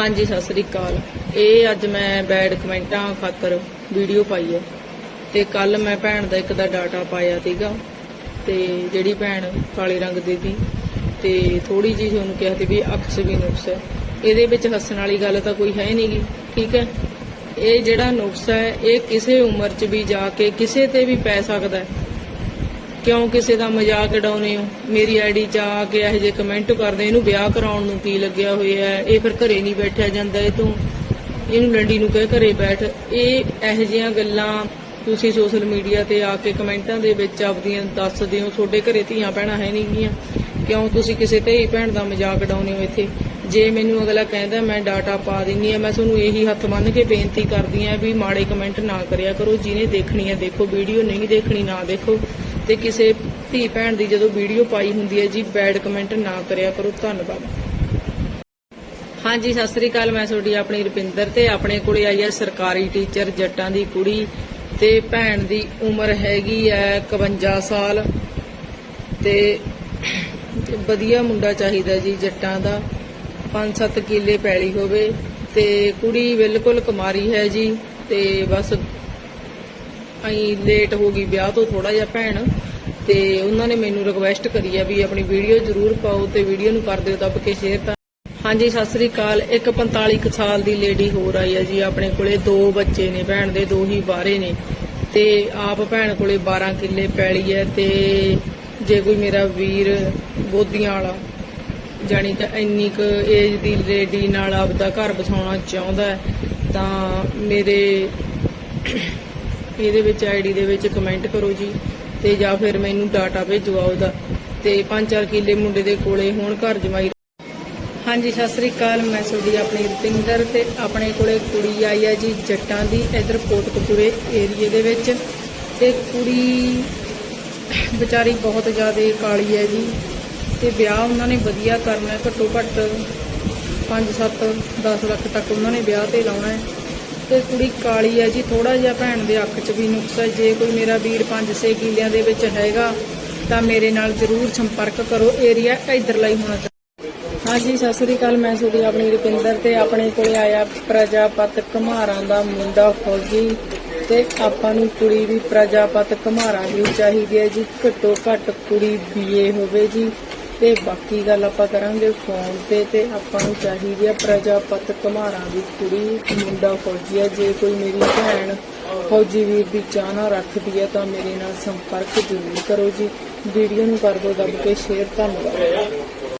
ਹਾਂਜੀ, ਸਤਿ ਸ੍ਰੀ ਅਕਾਲ। ਇਹ ਅੱਜ ਮੈਂ ਬੈਡ ਕਮੈਂਟਾਂ ਖਾਤਰ ਵੀਡੀਓ ਪਾਈ ਹੈ। ਤੇ ਕੱਲ ਮੈਂ ਭੈਣ ਦਾ ਇੱਕ ਦਾ ਡਾਟਾ ਪਾਇਆ ਸੀਗਾ। ਤੇ ਜਿਹੜੀ ਭੈਣ ਕਾਲੇ ਰੰਗ ਦੀ ਸੀ, ਤੇ ਥੋੜੀ ਜਿਹੀ ਉਹਨੂੰ ਕਿਹਾ ਸੀ ਵੀ ਅਕਸ ਵੀ ਨੁਕਸ ਹੈ। ਇਹਦੇ ਵਿੱਚ ਹੱਸਣ ਵਾਲੀ ਗੱਲ ਤਾਂ ਕੋਈ ਹੈ ਨਹੀਂਗੀ ਠੀਕ ਹੈ? ਇਹ ਜਿਹੜਾ ਨੁਕਸ ਹੈ, ਇਹ ਕਿਸੇ ਉਮਰ 'ਚ ਵੀ ਜਾ ਕੇ ਕਿਸੇ ਤੇ ਵੀ ਪੈ ਸਕਦਾ ਹੈ। ਕਿਉਂ ਕਿਸੇ ਦਾ ਮਜ਼ਾਕ ਉਡਾਉਨੇ ਹੋ? ਮੇਰੀ ਆਈਡੀ 'ਚ ਆ ਕੇ ਇਹੋ ਜਿਹੇ ਕਮੈਂਟ ਕਰਦੇ, ਇਹਨੂੰ ਵਿਆਹ ਕਰਾਉਣ ਨੂੰ ਕੀ ਲੱਗਿਆ ਹੋਇਆ ਇਹ ਫਿਰ ਘਰੇ ਨਹੀਂ ਬੈਠਿਆ ਜਾਂਦਾ, ਇਹ ਤੋਂ ਇਹਨੂੰ ਲੰਡੀ ਨੂੰ ਕਹੇ ਘਰੇ ਬੈਠ। ਇਹ ਇਹੋ ਜਿਹੀਆਂ ਗੱਲਾਂ ਤੁਸੀਂ ਸੋਸ਼ਲ ਮੀਡੀਆ ਤੇ ਆ ਕੇ ਕਮੈਂਟਾਂ ਦੇ ਵਿੱਚ ਆਪਦੀਆਂ ਦੱਸਦੇ ਹੋ ਤੁਹਾਡੇ ਘਰੇ ਧੀਆਂ ਭੈਣਾਂ ਹੈ ਨਹੀਂ ਗੀਆਂ। ਕਿਉਂ ਤੁਸੀਂ ਕਿਸੇ ਧੀ ਭੈਣ ਦਾ ਮਜ਼ਾਕ ਉਡਾਉਨੇ ਹੋ ਇੱਥੇ? ਜੇ ਮੈਨੂੰ ਅਗਲਾ ਕਹਿੰਦਾ, ਮੈਂ ਡਾਟਾ ਪਾ ਦਿੰਨੀ ਆ ਮੈਂ ਤੁਹਾਨੂੰ ਇਹੀ ਹੱਥ ਬੰਨ੍ਹ ਕੇ ਬੇਨਤੀ ਕਰਦੀ ਆ ਵੀ ਮਾੜੇ ਕਮੈਂਟ ਨਾ ਕਰਿਆ ਕਰੋ, ਜਿਹਨੇ ਦੇਖਣੀ ਆ ਦੇਖੋ ਵੀਡੀਓ ਨਹੀਂ ਦੇਖਣੀ ਨਾ ਦੇਖੋ। ਤੇ ਕਿਸੇ ਧੀ ਭੈਣ ਦੀ ਜਦੋਂ ਵੀਡੀਓ ਪਾਈ ਹੁੰਦੀ ਹੈ ਜੀ ਬੈਡ ਕਮੈਂਟ ਨਾ ਕਰਿਆ ਕਰੋ, ਧੰਨਵਾਦ। ਹਾਂਜੀ, ਸਤਿ ਸ੍ਰੀ ਅਕਾਲ, ਮੈਂ ਤੁਹਾਡੀ ਆਪਣੀ ਰੁਪਿੰਦਰ ਤੇ ਆਪਣੇ ਕੋਲੇ ਆਈ ਹੈ ਸਰਕਾਰੀ ਟੀਚਰ ਜੱਟਾਂ ਦੀ ਕੁੜੀ ਤੇ ਭੈਣ ਦੀ ਉਮਰ ਹੈਗੀ ਹੈ 51 ਸਾਲ ਤੇ ਵਧੀਆ ਮੁੰਡਾ ਚਾਹੀਦਾ ਜੀ, ਜੱਟਾਂ ਦਾ। 5-7 ਕਿੱਲੇ ਪੈਲੀ ਹੋਵੇ ਤੇ ਕੁੜੀ ਬਿਲਕੁਲ ਕੁਮਾਰੀ ਹੈ ਜੀ ਤੇ ਬਸ ਅਸੀਂ ਲੇਟ ਹੋ ਗਈ ਵਿਆਹ ਤੋਂ ਥੋੜਾ ਜਿਹਾ ਭੈਣ, ਤੇ ਉਹਨਾਂ ਨੇ ਮੈਨੂੰ ਰਿਕਵੈਸਟ ਕਰੀ ਆ ਵੀ ਆਪਣੀ ਵੀਡੀਓ ਜ਼ਰੂਰ ਪਾਓ ਤੇ ਵੀਡੀਓ ਨੂੰ ਕਰ ਦਿਓ ਦੱਬ ਕੇ ਸ਼ੇਅਰ ਤਾਂ। ਹਾਂਜੀ, ਸਤਿ ਸ੍ਰੀ ਅਕਾਲ। ਇੱਕ 45 ਕੁ ਸਾਲ ਦੀ ਲੇਡੀ ਹੋਰ ਆਈ ਆ ਜੀ, ਆਪਣੇ ਕੋਲੇ ਦੋ ਬੱਚੇ ਨੇ, ਭੈਣ ਦੇ ਦੋ ਹੀ ਬਾਰੇ ਨੇ। ਤੇ ਆਪ ਭੈਣ ਕੋਲੇ 12 ਕਿੱਲੇ ਪੈਲੀ ਹੈ ਤੇ ਜੇ ਕੋਈ ਮੇਰਾ ਵੀਰ ਬੋਧੀਆਂ ਵਾਲਾ, ਜਾਣੀ ਕਿ ਇੰਨੀ ਕੁ ਏਜ ਦੀ ਲੇਡੀ ਨਾਲ ਆਪਦਾ ਘਰ ਬਸਾਉਣਾ ਚਾਹੁੰਦਾ ਤਾਂ ਮੇਰੇ ਇਹਦੇ ਵਿੱਚ ਆਈਡੀ ਦੇ ਵਿੱਚ ਕਮੈਂਟ ਕਰੋ ਜੀ ਤੇ ਜਾਂ ਫਿਰ ਮੈਨੂੰ ਡਾਟਾ ਭੇਜੋ ਉਹਦਾ। ਤੇ ਪੰਜ ਚਾਰ ਕਿੱਲੇ ਮੁੰਡੇ ਦੇ ਕੋਲੇ ਹੋਣ ਘਰ ਜਮਾਈ ਹਾਂਜੀ, ਸਤਿ ਸ੍ਰੀ ਅਕਾਲ, ਮੈਂ ਤੁਹਾਡੀ ਆਪਣੀ ਰੁਪਿੰਦਰ ਤੇ ਆਪਣੇ ਕੋਲੇ ਕੁੜੀ ਆਈ ਆ ਜੀ ਜੱਟਾਂ ਦੀ ਇਧਰ ਕੋਟਕਪੂਰੇ ਏਰੀਏ ਦੇ ਵਿੱਚ। ਤੇ ਕੁੜੀ ਵਿਚਾਰੀ ਬਹੁਤ ਜ਼ਿਆਦਾ ਕਾਲੀ ਹੈ ਜੀ ਤੇ ਵਿਆਹ ਉਹਨਾਂ ਨੇ ਵਧੀਆ ਕਰਨਾ ਘੱਟੋ ਘੱਟ 5-7 10 ਲੱਖ ਤੱਕ ਉਹਨਾਂ ਨੇ ਵਿਆਹ ਤੇ ਲਾਉਣਾ ਹੈ। ਤੇ ਕੁੜੀ ਕਾਲੀ ਹੈ ਜੀ ਥੋੜਾ ਜਿਹਾ ਭੈਣ ਦੇ ਅੱਖ 'ਚ ਵੀ ਨੁਕਸ ਹੈ। ਜੇ ਕੋਈ ਮੇਰਾ ਵੀਰ 5-6 ਕਿੱਲਿਆਂ ਦੇ ਵਿੱਚ ਹੈਗਾ, ਤਾਂ ਮੇਰੇ ਨਾਲ ਜ਼ਰੂਰ ਸੰਪਰਕ ਕਰੋ। ਏਰੀਆ ਇਧਰਲਾ ਹੀ ਹੋਣਾ ਹਾਂਜੀ, ਸਤਿ ਸ੍ਰੀ ਅਕਾਲ। ਮੈਂ ਤੁਹਾਡੀ ਆਪਣੀ ਰੁਪਿੰਦਰ ਤੇ ਆਪਣੇ ਕੋਲੇ ਆਇਆ ਪ੍ਰਜਾਪਤ ਘਮਾਰਾਂ ਦਾ ਮੁੰਡਾ ਫੌਜੀ ਤੇ ਆਪਾਂ ਨੂੰ ਕੁੜੀ ਵੀ ਪ੍ਰਜਾਪਤ ਘਮਾਰਾਂ ਦੀ ਚਾਹੀਦੀ ਹੈ ਜੀ। ਘੱਟੋ ਘੱਟ ਕੁੜੀ ਬੀਏ ਹੋਵੇ ਜੀ। ਤੇ ਬਾਕੀ ਗੱਲ ਆਪਾਂ ਕਰਾਂਗੇ ਫੋਨ ਤੇ ਤੇ ਆਪਾਂ ਨੂੰ ਚਾਹੀਦੀ ਹੈ ਪ੍ਰਜਾਪਤ ਘਮਾਰਾਂ ਦੀ ਕੁੜੀ, ਮੁੰਡਾ ਫੌਜੀ ਹੈ ਜੇ ਕੋਈ ਮੇਰੀ ਭੈਣ ਫੌਜੀ ਵੀਰ ਦੀ ਚਾਹਨਾ ਰੱਖਦੀ ਹੈ ਤਾਂ ਮੇਰੇ ਨਾਲ ਸੰਪਰਕ ਜ਼ਰੂਰ ਕਰੋ ਜੀ। ਵੀਡੀਓ ਨੂੰ ਕਰ ਦਿਓ ਦੱਬ ਕੇ ਸ਼ੇਅਰ ਧੰਨਵਾਦ।